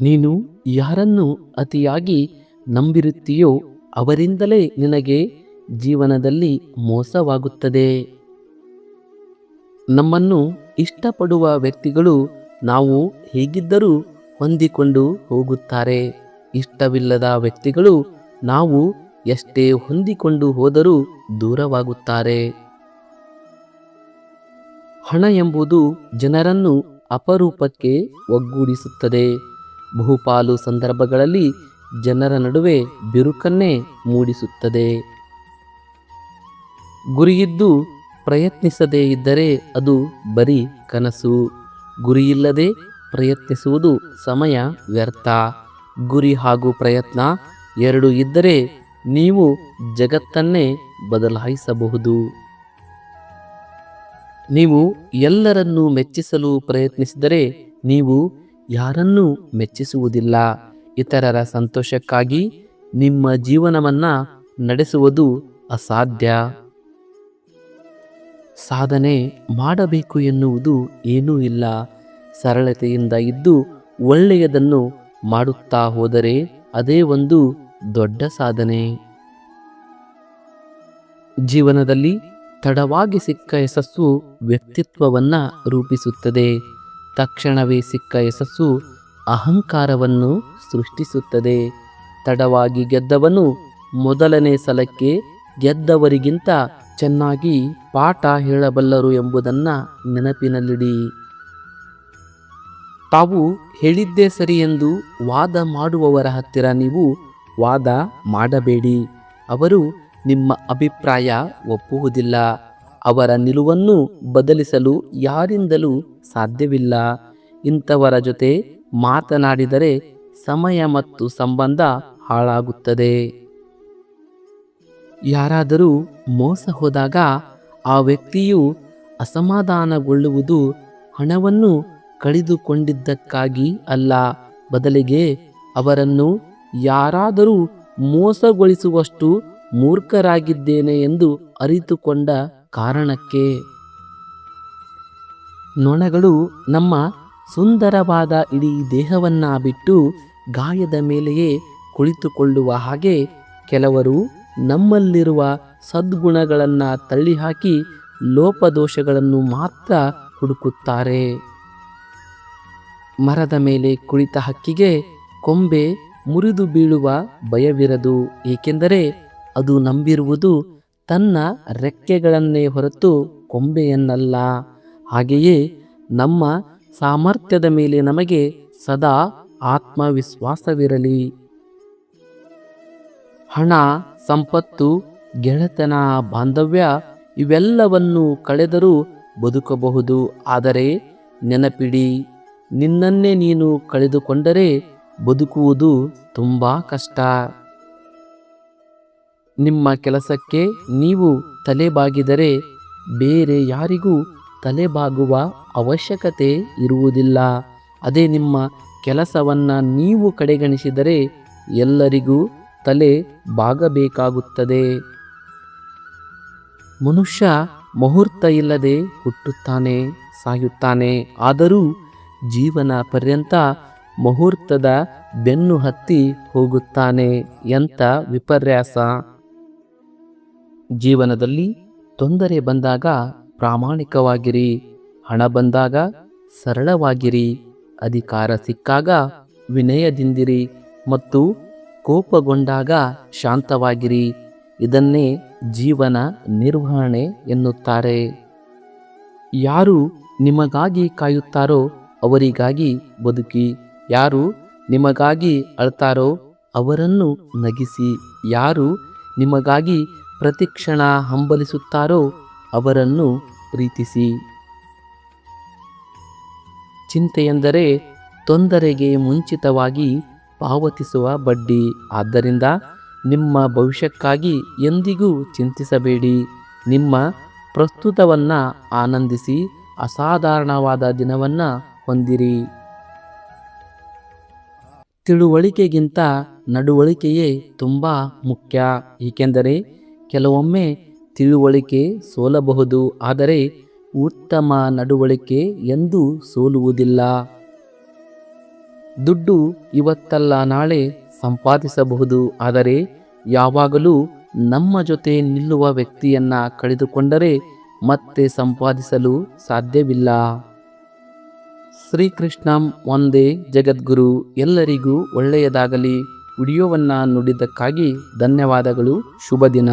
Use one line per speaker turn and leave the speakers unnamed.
ನೀನು ಯಾರನ್ನು ಅತಿಯಾಗಿ ನಂಬಿರುತ್ತೀಯೋ ಅವರಿಂದಲೇ ನಿನಗೆ ಜೀವನದಲ್ಲಿ ಮೋಸವಾಗುತ್ತದೆ. ನಮ್ಮನ್ನು ಇಷ್ಟಪಡುವ ವ್ಯಕ್ತಿಗಳು ನಾವು ಹೇಗಿದ್ದರೂ ಹೊಂದಿಕೊಂಡು ಹೋಗುತ್ತಾರೆ. ಇಷ್ಟವಿಲ್ಲದ ವ್ಯಕ್ತಿಗಳು ನಾವು ಎಷ್ಟೇ ಹೊಂದಿಕೊಂಡು ಹೋದರೂ ದೂರವಾಗುತ್ತಾರೆ. ಹಣ ಎಂಬುದು ಜನರನ್ನು ಅಪರೂಪಕ್ಕೆ ಒಗ್ಗೂಡಿಸುತ್ತದೆ. ಬಹುಪಾಲು ಸಂದರ್ಭಗಳಲ್ಲಿ ಜನರ ನಡುವೆ ಬಿರುಕನ್ನೇ ಮೂಡಿಸುತ್ತದೆ. ಗುರಿಯಿದ್ದು ಪ್ರಯತ್ನಿಸದೇ ಇದ್ದರೆ ಅದು ಬರೀ ಕನಸು. ಗುರಿಯಿಲ್ಲದೆ ಪ್ರಯತ್ನಿಸುವುದು ಸಮಯ ವ್ಯರ್ಥ. ಗುರಿ ಹಾಗೂ ಪ್ರಯತ್ನ ಎರಡು ಇದ್ದರೆ ನೀವು ಜಗತ್ತನ್ನೇ ಬದಲಾಯಿಸಬಹುದು. ನೀವು ಎಲ್ಲರನ್ನೂ ಮೆಚ್ಚಿಸಲು ಪ್ರಯತ್ನಿಸಿದರೆ ನೀವು ಯಾರನ್ನೂ ಮೆಚ್ಚಿಸುವುದಿಲ್ಲ. ಇತರರ ಸಂತೋಷಕ್ಕಾಗಿ ನಿಮ್ಮ ಜೀವನವನ್ನ ನಡೆಸುವುದು ಅಸಾಧ್ಯ. ಸಾಧನೆ ಮಾಡಬೇಕು ಎನ್ನುವುದು ಏನೂ ಇಲ್ಲ. ಸರಳತೆಯಿಂದ ಇದ್ದು ಒಳ್ಳೆಯದನ್ನು ಮಾಡುತ್ತಾ ಹೋದರೆ ಅದೇ ಒಂದು ದೊಡ್ಡ ಸಾಧನೆ. ಜೀವನದಲ್ಲಿ ತಡವಾಗಿ ಸಿಕ್ಕ ಯಶಸ್ಸು ವ್ಯಕ್ತಿತ್ವವನ್ನು ರೂಪಿಸುತ್ತದೆ. ತಕ್ಷಣವೇ ಸಿಕ್ಕ ಯಶಸ್ಸು ಅಹಂಕಾರವನ್ನು ಸೃಷ್ಟಿಸುತ್ತದೆ. ತಡವಾಗಿ ಗೆದ್ದವನು ಮೊದಲನೇ ಸಲಕ್ಕೆ ಗೆದ್ದವರಿಗಿಂತ ಚೆನ್ನಾಗಿ ಪಾಠ ಹೇಳಬಲ್ಲರು ಎಂಬುದನ್ನು ನೆನಪಿನಲ್ಲಿಡಿ. ತಾವು ಹೇಳಿದ್ದೇ ಸರಿ ಎಂದು ವಾದ ಮಾಡುವವರ ಹತ್ತಿರ ನೀವು ವಾದ ಮಾಡಬೇಡಿ. ಅವರು ನಿಮ್ಮ ಅಭಿಪ್ರಾಯ ಒಪ್ಪುವುದಿಲ್ಲ. ಅವರ ನಿಲುವನ್ನು ಬದಲಿಸಲು ಯಾರಿಂದಲೂ ಸಾಧ್ಯವಿಲ್ಲ. ಇಂಥವರ ಜೊತೆ ಮಾತನಾಡಿದರೆ ಸಮಯ ಮತ್ತು ಸಂಬಂಧ ಹಾಳಾಗುತ್ತದೆ. ಯಾರಾದರೂ ಮೋಸ ಹೋದಾಗ ಆ ವ್ಯಕ್ತಿಯು ಅಸಮಾಧಾನಗೊಳ್ಳುವುದು ಹಣವನ್ನು ಕಳೆದುಕೊಂಡಿದ್ದಕ್ಕಾಗಿ ಅಲ್ಲ. ಬದಲಿಗೆ ಅವರನ್ನು ಯಾರಾದರೂ ಮೋಸಗೊಳಿಸುವಷ್ಟು ಮೂರ್ಖರಾಗಿದ್ದೇನೆ ಎಂದು ಅರಿತುಕೊಂಡ ಕಾರಣಕ್ಕೆ ನೊಣಗಳು ನಮ್ಮ ಸುಂದರವಾದ ಇಡೀ ದೇಹವನ್ನ ಬಿಟ್ಟು ಗಾಯದ ಮೇಲೆಯೇ ಕುಳಿತುಕೊಳ್ಳುವ ಹಾಗೆ ಕೆಲವರು ನಮ್ಮಲ್ಲಿರುವ ಸದ್ಗುಣಗಳನ್ನು ತಳ್ಳಿಹಾಕಿ ಲೋಪದೋಷಗಳನ್ನು ಮಾತ್ರ ಹುಡುಕುತ್ತಾರೆ. ಮರದ ಮೇಲೆ ಕುಳಿತ ಹಕ್ಕಿಗೆ ಕೊಂಬೆ ಮುರಿದು ಬೀಳುವ ಭಯವಿರದು, ಏಕೆಂದರೆ ಅದು ನಂಬಿರುವುದು ತನ್ನ ರೆಕ್ಕೆಗಳನ್ನೇ ಹೊರತು ಕೊಂಬೆಯನ್ನಲ್ಲ. ಹಾಗೆಯೇ ನಮ್ಮ ಸಾಮರ್ಥ್ಯದ ಮೇಲೆ ನಮಗೆ ಸದಾ ಆತ್ಮವಿಶ್ವಾಸವಿರಲಿ. ಹಣ, ಸಂಪತ್ತು, ಗೆಳೆತನ, ಬಾಂಧವ್ಯ ಇವೆಲ್ಲವನ್ನು ಕಳೆದರೂ ಬದುಕಬಹುದು. ಆದರೆ ನೆನಪಿಡಿ, ನಿನ್ನನ್ನೇ ನೀನು ಕಳೆದುಕೊಂಡರೆ ಬದುಕುವುದು ತುಂಬ ಕಷ್ಟ. ನಿಮ್ಮ ಕೆಲಸಕ್ಕೆ ನೀವು ತಲೆಬಾಗಿದರೆ ಬೇರೆ ಯಾರಿಗೂ ತಲೆಬಾಗುವ ಅವಶ್ಯಕತೆ ಇರುವುದಿಲ್ಲ. ಅದೇ ನಿಮ್ಮ ಕೆಲಸವನ್ನು ನೀವು ಕಡೆಗಣಿಸಿದರೆ ಎಲ್ಲರಿಗೂ ತಲೆ ಬಾಗಬೇಕಾಗುತ್ತದೆ ಮನುಷ್ಯ ಮುಹೂರ್ತ ಇಲ್ಲದೆ ಹುಟ್ಟುತ್ತಾನೆ, ಸಾಯುತ್ತಾನೆ. ಆದರೂ ಜೀವನ ಪರ್ಯಂತ ಮುಹೂರ್ತದ ಬೆನ್ನು ಹತ್ತಿ ಹೋಗುತ್ತಾನೆ ಎಂಥ ವಿಪರ್ಯಾಸ. ಜೀವನದಲ್ಲಿ ತೊಂದರೆ ಬಂದಾಗ ಪ್ರಾಮಾಣಿಕವಾಗಿರಿ, ಹಣ ಬಂದಾಗ ಸರಳವಾಗಿರಿ, ಅಧಿಕಾರ ಸಿಕ್ಕಾಗ ವಿನಯದಿಂದಿರಿ ಮತ್ತು ಕೋಪಗೊಂಡಾಗ ಶಾಂತವಾಗಿರಿ. ಇದನ್ನೇ ಜೀವನ ನಿರ್ವಹಣೆ ಎನ್ನುತ್ತಾರೆ. ಯಾರು ನಿಮಗಾಗಿ ಕಾಯುತ್ತಾರೋ ಅವರಿಗಾಗಿ ಬದುಕಿ, ಯಾರು ನಿಮಗಾಗಿ ಅಳ್ತಾರೋ ಅವರನ್ನು ನಗಿಸಿ, ಯಾರು ನಿಮಗಾಗಿ ಪ್ರತಿಕ್ಷಣ ಹಂಬಲಿಸುತ್ತಾರೋ ಅವರನ್ನು ಪ್ರೀತಿಸಿ. ಚಿಂತೆಯೆಂದರೆ ತೊಂದರೆಗೆ ಮುಂಚಿತವಾಗಿ ಪಾವತಿಸುವ ಬಡ್ಡಿ. ಆದ್ದರಿಂದ ನಿಮ್ಮ ಭವಿಷ್ಯಕ್ಕಾಗಿ ಎಂದಿಗೂ ಚಿಂತಿಸಬೇಡಿ. ನಿಮ್ಮ ಪ್ರಸ್ತುತವನ್ನು ಆನಂದಿಸಿ, ಅಸಾಧಾರಣವಾದ ದಿನವನ್ನು ಹೊಂದಿರಿ. ತಿಳುವಳಿಕೆಗಿಂತ ನಡುವಳಿಕೆಯೇ ತುಂಬ ಮುಖ್ಯ. ಏಕೆಂದರೆ ಕೆಲವೊಮ್ಮೆ ತಿಳುವಳಿಕೆ ಸೋಲಬಹುದು, ಆದರೆ ಉತ್ತಮ ನಡವಳಿಕೆ ಎಂದು ಸೋಲುವುದಿಲ್ಲ. ದುಡ್ಡು ಇವತ್ತಲ್ಲ, ನಾಳೆ ಸಂಪಾದಿಸಬಹುದು, ಆದರೆ ಯಾವಾಗಲೂ ನಮ್ಮ ಜೊತೆ ನಿಲ್ಲುವ ವ್ಯಕ್ತಿಯನ್ನ ಕಳೆದುಕೊಂಡರೆ ಮತ್ತೆ ಸಂಪಾದಿಸಲು ಸಾಧ್ಯವಿಲ್ಲ. ಶ್ರೀಕೃಷ್ಣಂ ಒಂದೇ ಜಗದ್ಗುರು, ಎಲ್ಲರಿಗೂ ಒಳ್ಳೆಯದಾಗಲಿ. ವಿಡಿಯೋವನ್ನು ನೋಡಿದ್ದಕ್ಕಾಗಿ ಧನ್ಯವಾದಗಳು. ಶುಭ ದಿನ.